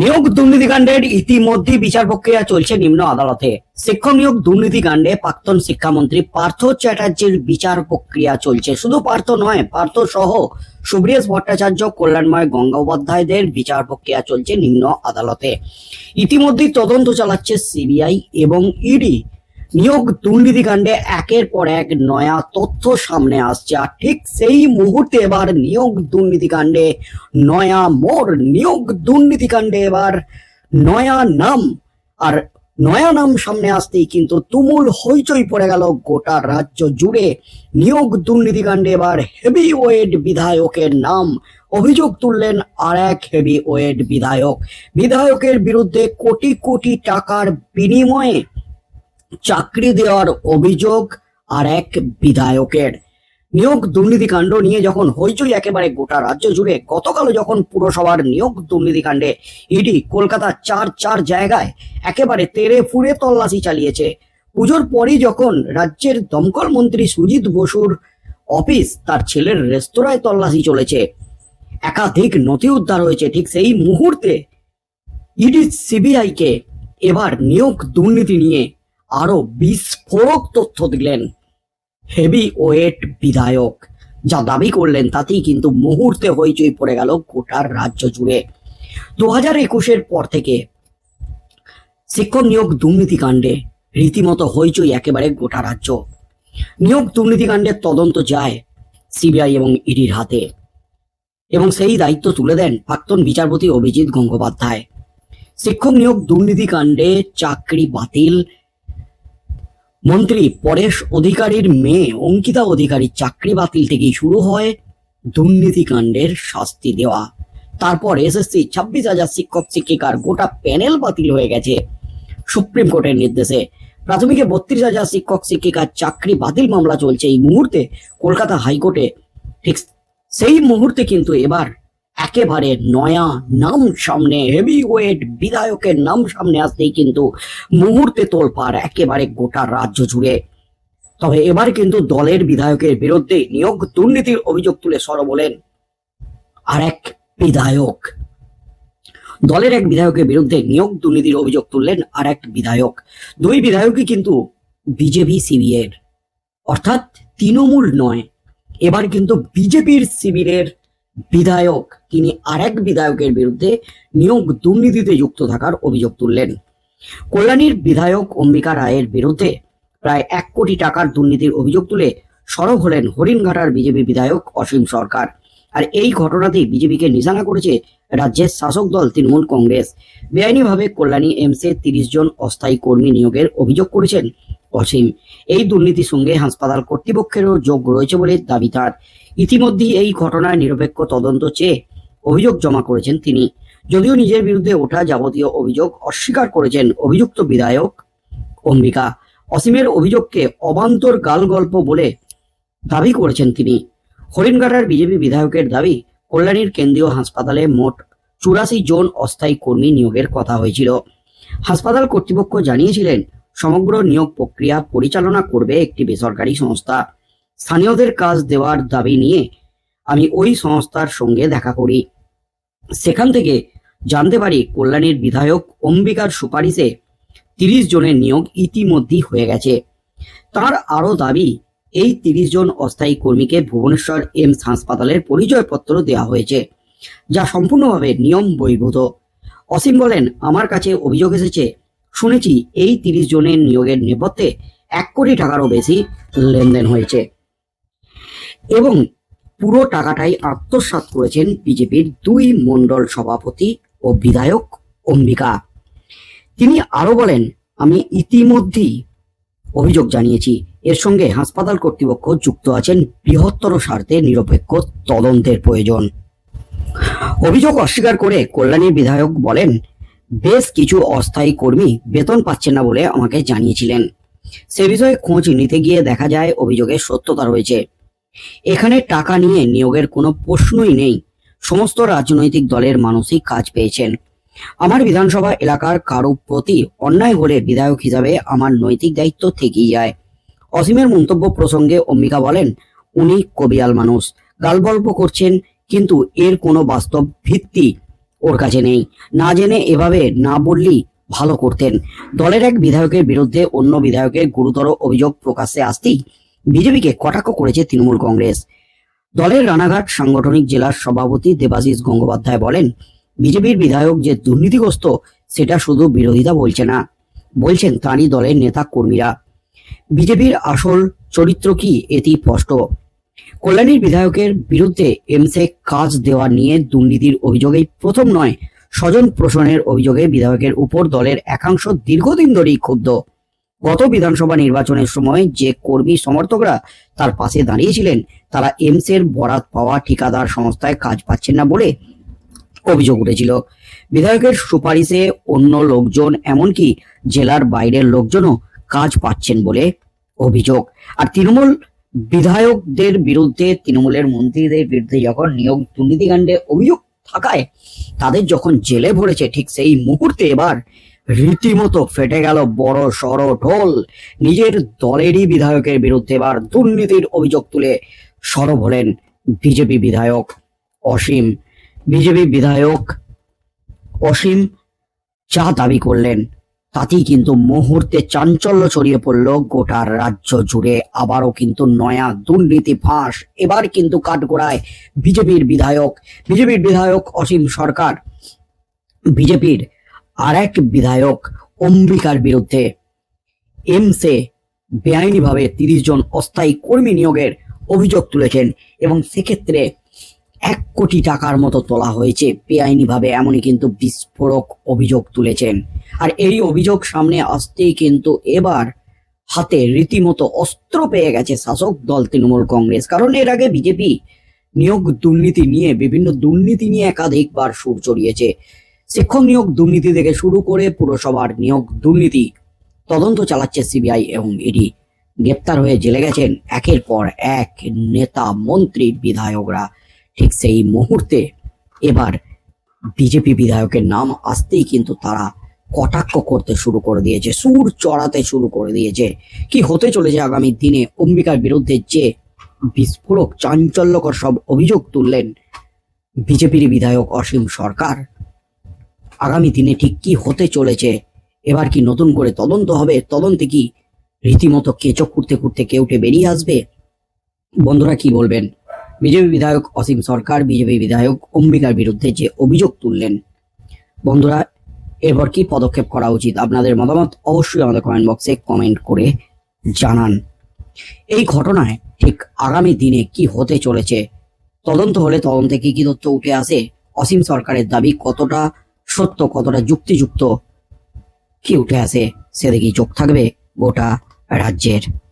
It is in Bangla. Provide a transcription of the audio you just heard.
নিয়োগ দুর্নীতিকাণ্ডের ইতিমধ্যে বিচার প্রক্রিয়া চলছে নিম্ন আদালতে। শিক্ষক নিয়োগ দুর্নীতিকাণ্ডে প্রাক্তন শিক্ষামন্ত্রী পার্থ চ্যাটার্জির বিচার প্রক্রিয়া চলছে। শুধু পার্থ নয়, পার্থ সহ সুব্রিয়াস ভট্টাচার্য, কল্যাণময় গঙ্গোপাধ্যায়দের বিচার প্রক্রিয়া চলছে নিম্ন আদালতে। ইতিমধ্যেই তদন্ত চালাচ্ছে সিবিআই এবং ইডি। নিয়োগ দুর্নীতিকাণ্ডে একের পর এক নয়া তথ্য সামনে আসছে, আর ঠিক সেই মুহূর্তে এবার নিয়োগ দুর্নীতিকাণ্ডে নয়া মোর নিয়োগ দুর্নীতিকাণ্ডে এবার নয়া নাম, আর নয়া নাম সামনে আসতেই কিন্তু তুমুল হইচই পড়ে গেল গোটা রাজ্য জুড়ে। নিয়োগ দুর্নীতিকাণ্ডে এবার হেভি ওয়েট বিধায়কের নাম অভিযোগ তুললেন আর এক হেভি ওয়েট বিধায়ক। বিধায়কের বিরুদ্ধে কোটি কোটি টাকার বিনিময়ে চাকরি দেওয়ার অভিযোগ আর এক বিধায়কের। নিয়োগ দুর্নীতিকাণ্ড নিয়ে যখন হইচই একেবারে গোটা রাজ্য জুড়ে গতকাল যখন পুরসভার নিয়োগ দুর্নীতিকাণ্ডে ইডি কলকাতার চার চার জায়গায় একেবারে তেরে ফুড়ে তল্লাশি চালিয়েছে। পুজোর পরই যখন রাজ্যের দমকল মন্ত্রী সুজিত বসুর অফিস তার ছেলের রেস্তোরাঁয় তল্লাশি চলেছে। একাধিক নথি উদ্ধার হয়েছে। ঠিক সেই মুহূর্তে ইডি সিবিআই কে এবার নিয়োগ দুর্নীতি নিয়ে আরও বিস্ফোরক তথ্য দিলেন হেভি ওয়েট বিধায়ক। যা দাবি করলেন তাতেই কিন্তু মুহূর্তে হইচই পড়ে গেল গোটার রাজ্য জুড়ে। দু হাজার একুশের পর থেকে শিক্ষক নিয়োগ দুর্নীতিকাণ্ডে রীতিমতো হইচই একেবারে গোটা রাজ্য। নিয়োগ দুর্নীতিকাণ্ডের তদন্ত যায় সিবিআই এবং ইডির হাতে। এবং সেই দায়িত্ব তুলে দেন প্রাক্তন বিচারপতি অভিজিৎ গঙ্গোপাধ্যায়। শিক্ষক নিয়োগ দুর্নীতিকাণ্ডে চাকরি বাতিল মন্ত্রী পরেশ অধিকারীর মেয়ে অঙ্কিতা অধিকারীর চাকরি বাতিল থেকেই শুরু হয় দুর্নীতিকাণ্ডের শাস্তি দেওয়া। তারপর এসএসসি ছাব্বিশ হাজার শিক্ষক শিক্ষিকার গোটা প্যানেল বাতিল হয়ে গেছে সুপ্রিম কোর্টের নির্দেশে। প্রাথমিকে বত্রিশ হাজার শিক্ষক শিক্ষিকার চাকরি বাতিল মামলা চলছে এই মুহূর্তে কলকাতা হাইকোর্টে। ঠিক সেই মুহূর্তে কিন্তু এবার একেবারে নয়া নাম সামনে হেভি ওয়েট বিধায়কের নাম সামনে আসতেই কিন্তু মুহূর্তে তোলপাড় একেবারে গোটা রাজ্য জুড়ে। তবে এবার কিন্তু দলের বিধায়কের বিরুদ্ধে নিয়োগ দুর্নীতির অভিযোগ তুলে সর বলেন আর এক বিধায়ক। দলের এক বিধায়কের বিরুদ্ধে নিয়োগ দুর্নীতির অভিযোগ তুললেন আর এক বিধায়ক। দুই বিধায়কই কিন্তু বিজেপি শিবিরের অর্থাৎ তৃণমূল নয়, এবার কিন্তু বিজেপির শিবিরের বিধায়ক, তিনি আরেক বিধায়কের বিরুদ্ধে নিয়োগ দুর্নীতিতে যুক্ত থাকার অভিযোগ তুললেন। কল্যাণীর বিধায়ক অম্বিকা রায়ের বিরুদ্ধে প্রায় এক কোটি টাকার দুর্নীতির অভিযোগ তুলে সরব হলেন হরিণঘাটার বিজেপি বিধায়ক অসীম সরকার। আর এই ঘটনাতেই বিজেপিকে নিশানা করেছে রাজ্যের শাসক দল তৃণমূল কংগ্রেস। বেআইনিভাবে কল্যাণী এমসে তিরিশ জন অস্থায়ী কর্মী নিয়োগের অভিযোগ করেছেন অসীম। এই দুর্নীতির সঙ্গে হাসপাতাল কর্তৃপক্ষেরও যোগ রয়েছে বলে দাবি তার। ইতিমধ্যেই এই ঘটনায় নিরপেক্ষ তদন্ত চেয়ে অভিযোগ জমা করেছেন তিনি। যদিও নিজের বিরুদ্ধে ওঠা যাবতীয় অভিযোগ অস্বীকার করেছেন অভিযুক্ত বিধায়ক অম্বিকা। অসীমের অভিযোগকে অবান্তর গাল গল্প বলে দাবি করেছেন তিনি। হরিণঘাটার বিজেপি বিধায়কের দাবি, কল্যাণীর কেন্দ্রীয় হাসপাতালে মোট চুরাশি জন অস্থায়ী কর্মী নিয়োগের কথা হয়েছিল। হাসপাতাল কর্তৃপক্ষ জানিয়েছিলেন সমগ্র নিয়োগ প্রক্রিয়া পরিচালনা করবে একটি বেসরকারি সংস্থা। স্থানীয়দের কাজ দেওয়ার দাবি নিয়ে আমি ওই সংস্থার সঙ্গে দেখা করি। সেখান থেকে জানতে পারি কল্যাণীর বিধায়ক অম্বিকার সুপারিশে তিরিশ জনের নিয়োগ ইতিমধ্যেই হয়ে গেছে। তার আরও দাবি, এই তিরিশ জন অস্থায়ী কর্মীকে ভুবনেশ্বর এমস হাসপাতালের পরিচয়পত্র দেওয়া হয়েছে, যা সম্পূর্ণভাবে নিয়ম বহির্ভূত। অসীম বলেন, আমার কাছে অভিযোগ এসেছে শুনেছি এই তিরিশ জনের নিয়োগের নেপথ্যে এক কোটি টাকারও বেশি লেনদেন হয়েছে। এবং পুরো টাকাটাই আত্মসাৎ করেছেন বিজেপির দুই মণ্ডল সভাপতি ও বিধায়ক অম্বিকা। তিনি আরও বলেন, আমি ইতিমধ্যেই অভিযোগ জানিয়েছি। এর সঙ্গে হাসপাতাল কর্তৃপক্ষ যুক্ত আছেন বৃহত্তর স্বার্থে নিরপেক্ষ তদন্তের প্রয়োজন। অভিযোগ অস্বীকার করে কল্যাণীর বিধায়ক বলেন বেশ কিছু অস্থায়ী কর্মী বেতন পাচ্ছেন না বলে আমাকে জানিয়েছিলেন। সে বিষয়ে খোঁজ নিতে গিয়ে দেখা যায় অভিযোগের সত্যতা রয়েছে। এখানে টাকা নিয়ে নিয়োগের কোনো প্রশ্নই নেই। সমস্ত রাজনৈতিক দলের মানুষই কাজ পেয়েছেন। আমার বিধানসভা এলাকার কারও প্রতি অন্যায় হলে বিধায়ক হিসাবে আমার নৈতিক দায়িত্ব থেকেই যায়। অসীমের মন্তব্য প্রসঙ্গে অম্বিকা বলেন, উনি কবিয়াল মানুষ। গালগল্প করছেন, কিন্তু এর কোনো বাস্তব ভিত্তি ওর কাছে নেই। না জেনে এভাবে না বললেই ভালো করতেন। দলের এক বিধায়কের বিরুদ্ধে অন্য বিধায়কের গুরুতর অভিযোগ প্রকাশ্যে আসতেই বিজেপিকে কটাক্ষ করেছে তৃণমূল কংগ্রেস। দলের রানাঘাট সাংগঠনিক জেলার সভাপতি দেবাশিস গঙ্গোপাধ্যায় বলেন, বিজেপির বিধায়ক যে দুর্নীতিগ্রস্ত, সেটা শুধু বিরোধিতা বলছে না। বলছেন তাঁরই দলের নেতা কর্মীরা। বিজেপির আসল চরিত্র কি, এটি স্পষ্ট। কল্যাণীর বিধায়কের বিরুদ্ধে এমসে কাজ দেওয়া নিয়ে দুর্নীতির অভিযোগেই প্রথম নয়, স্বজন প্রশ্নের অভিযোগে বিধায়কের উপর দলের একাংশ দীর্ঘদিন ধরেই ক্ষুব্ধ। গত বিধানসভা নির্বাচনের সময় যে কর্মী সমর্থকরা তার পাশে দাঁড়িয়েছিলেন, তারা এমসের বরাত পাওয়া ঠিকাদার সংস্থায় কাজ পাচ্ছেন না বলে অভিযোগ উঠেছিল। বিধায়কের সুপারিশে অন্য লোকজন এমনকি জেলার বাইরের লোকজনও কাজ পাচ্ছেন বলে অভিযোগ। আর তৃণমূল বিধায়কদের বিরুদ্ধে তৃণমূলের মন্ত্রীদের বিরুদ্ধে যখন নিয়োগ দুর্নীতিকাণ্ডে অভিযোগ থাকায় তাদের যখন জেলে ভরেছে, ঠিক সেই মুহূর্তে এবার রীতিমতো ফেটে গেল বড় সড় ঢোল। নিজের দলেরই বিধায়কের বিরুদ্ধে এবার দুর্নীতির অভিযোগ তুলে সরব হলেন বিজেপি বিধায়ক অসীম। বিজেপি বিধায়ক অসীম যা দাবি করলেন তাতেই কিন্তু মুহূর্তে চাঞ্চল্য ছড়িয়ে পড়ল গোটা রাজ্য জুড়ে। আবারও কিন্তু নয়া দুর্নীতি ফাঁস। এবার কিন্তু কাঠগোড়ায় বিজেপির বিধায়ক বিজেপির বিধায়ক অসীম সরকার, বিজেপির আর এক বিধায়ক অম্বিকার বিরুদ্ধে এমসে বেআইনিভাবে তিরিশ জন অস্থায়ী কর্মী নিয়োগের অভিযোগ তুলেছেন এবং সেক্ষেত্রে এক কোটি টাকার মতো তোলা হয়েছে। বেআইনিভাবে এমনই কিন্তু বিস্ফোরক অভিযোগ তুলেছেন। আর এই অভিযোগ সামনে আসতেই কিন্তু এবার হাতে রীতিমতো অস্ত্র পেয়ে গেছে শাসক দল তৃণমূল কংগ্রেস। কারণ এর আগে বিজেপি নিয়োগ দুর্নীতি নিয়ে বিভিন্ন দুর্নীতি নিয়ে একাধিকবার সুর চড়িয়েছে। শিক্ষক নিয়োগ দুর্নীতি থেকে শুরু করে পুরসভার নিয়োগ দুর্নীতি তদন্ত চালাচ্ছে সিবিআই এবং ইডি। গ্রেপ্তার হয়ে জেলে গেছেন একের পর এক নেতা মন্ত্রী বিধায়করা। ঠিক সেই মুহূর্তে এবার বিজেপি বিধায়কের নাম আসতেই কিন্তু তারা কটাক্ষ করতে শুরু করে দিয়েছে, সুর চড়াতে শুরু করে দিয়েছে। কি হতে চলেছে আগামী দিনে? অম্বিকার বিরুদ্ধে যে বিস্ফোরক, চাঞ্চল্যকর সব অভিযোগ তুললেন বিজেপির বিধায়ক অসীম সরকার, আগামী দিনে ঠিক কি হতে চলেছে? এবার কি নতুন করে তদন্ত হবে? তদন্তে কি রীতিমতো কেচো খুঁড়তে খুঁড়তে কেউটে বেরিয়ে আসবে? বন্ধুরা কি বলবেন? বিজেপি বিধায়ক অসীম সরকার, বিজেপি বিধায়ক অম্বিকার বিরুদ্ধে যে অভিযোগ তুললেন। বন্ধুরা, এরপর কি পদক্ষেপ করা উচিত? আপনাদের মতামত অবশ্যই আমাদের কমেন্ট বক্সে কমেন্ট করে জানান। এই ঘটনায় ঠিক আগামী দিনে কি হতে চলেছে? তদন্ত হলে তদন্তে কি কি তথ্য উঠে আসে? অসীম সরকারের দাবি কতটা সত্য, কতটা যুক্তিযুক্ত, কি উঠে আসে, সেদিকেই চোখ থাকবে গোটা রাজ্যের।